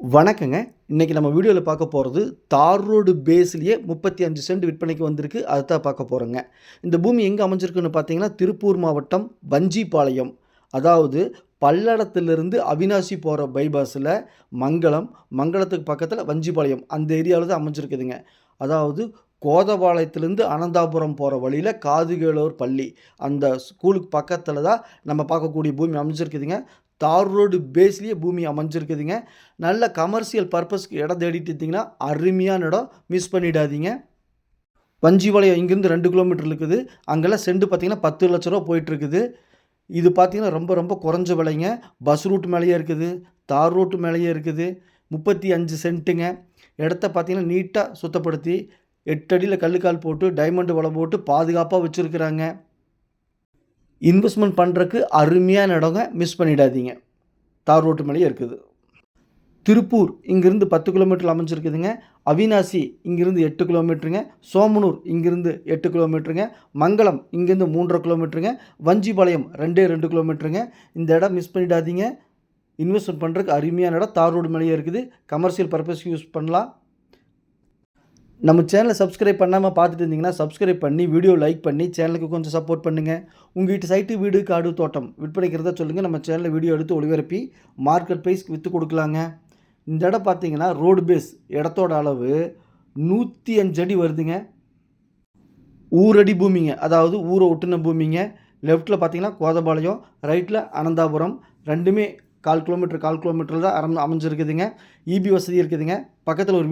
வணக்கங்க. இன்றைக்கி நம்ம வீடியோவில் பார்க்க போகிறது தார் ரோடு பேஸ்லேயே முப்பத்தி அஞ்சு சென்ட் விற்பனைக்கு வந்திருக்கு. அதை தான் பார்க்க போகிறோங்க இந்த பூமி எங்கே அமைஞ்சிருக்குன்னு பார்த்தீங்கன்னா திருப்பூர் மாவட்டம் வஞ்சிபாளையம். அதாவது பல்லடத்திலிருந்து அவினாசி போகிற பைபாஸில் மங்களம் மங்களத்துக்கு பக்கத்தில் வஞ்சிபாளையம். அந்த ஏரியாவில் தான் அமைஞ்சிருக்குதுங்க. அதாவது கோதபாளையத்துலேருந்து அனந்தாபுரம் போகிற வழியில் காதுகேளூர் பள்ளி. அந்த ஸ்கூலுக்கு பக்கத்தில் தான் நம்ம பார்க்கக்கூடிய பூமி அமைஞ்சிருக்குதுங்க. தார் ரோடு பேஸ்லேயே பூமி அமைஞ்சிருக்குதுங்க. நல்ல கமர்ஷியல் பர்பஸ்க்கு இடம் தேடிட்டு இருந்தீங்கன்னா அருமையான இடம் மிஸ் பண்ணிடாதீங்க. வஞ்சிபாளையம் இங்கேருந்து ரெண்டு கிலோமீட்டர் இருக்குது. அங்கெல்லாம் செண்டு பார்த்திங்கன்னா பத்து லட்ச ரூபா போயிட்டுருக்குது இது பார்த்திங்கன்னா ரொம்ப ரொம்ப குறைஞ்ச விலைங்க. பஸ் ரூட் மேலேயே இருக்குது. தார் ரோட்டு மேலேயே இருக்குது. முப்பத்தி அஞ்சு சென்ட்டுங்க இடத்த பார்த்திங்கன்னா நீட்டாக சுத்தப்படுத்தி எட்டடியில் கல்லுக்கால் போட்டு டைமண்டு வலை போட்டு பாதுகாப்பாக வச்சுருக்குறாங்க. இன்வெஸ்ட்மெண்ட் பண்ணுறக்கு அருமையான இடங்க மிஸ் பண்ணிடாதீங்க. தார் ரோட்டு மேலேயே இருக்குது. திருப்பூர் இங்கிருந்து பத்து கிலோமீட்டர் அமைஞ்சிருக்குதுங்க. அவினாசி இங்கிருந்து எட்டு கிலோமீட்டருங்க சோமனூர் இங்கிருந்து எட்டு கிலோமீட்டருங்க மங்களம் இங்கேருந்து மூன்றரை கிலோமீட்டருங்க வஞ்சிபாளையம் ரெண்டே ரெண்டு கிலோமீட்டருங்க இந்த இடம் மிஸ் பண்ணிடாதீங்க. இன்வெஸ்ட்மெண்ட் பண்ணுறதுக்கு அருமையான இடம். தார் ரோடு மேலேயே இருக்குது. கமர்ஷியல் பர்பஸ்க்கு யூஸ் பண்ணலாம். நம்ம சேனலை சப்ஸ்கிரைப் பண்ணாமல் பார்த்துட்டு இருந்தீங்கன்னா சப்ஸ்கிரைப் பண்ணி வீடியோ லைக் பண்ணி சேனலுக்கு கொஞ்சம் சப்போர்ட் பண்ணுங்கள் உங்கள் வீட்டு சைட்டு வீடு காடு தோட்டம் விற்பனைக்கிறதா சொல்லுங்கள் நம்ம சேனலில் வீடியோ எடுத்து ஒளிபரப்பி மார்க்கெட் ப்ரைஸ்க்கு விற்று கொடுக்கலாங்க. இந்த இடம் பார்த்தீங்கன்னா ரோடு பேஸ் இடத்தோட அளவு நூற்றி அஞ்சு அடி வருதுங்க. ஊரடி பூமிங்க. அதாவது ஊரை ஒட்டுன பூமிங்க. லெஃப்ட்டில் பார்த்தீங்கன்னா கோதபாளையம் ரைட்டில் அனந்தாபுரம். ரெண்டுமே கால் கிலோமீட்டர் கால் கிலோமீட்டரில் தான் அரம் அமைஞ்சிருக்குதுங்க. இபி வசதி இருக்குதுங்க. பக்கத்தில் ஒரு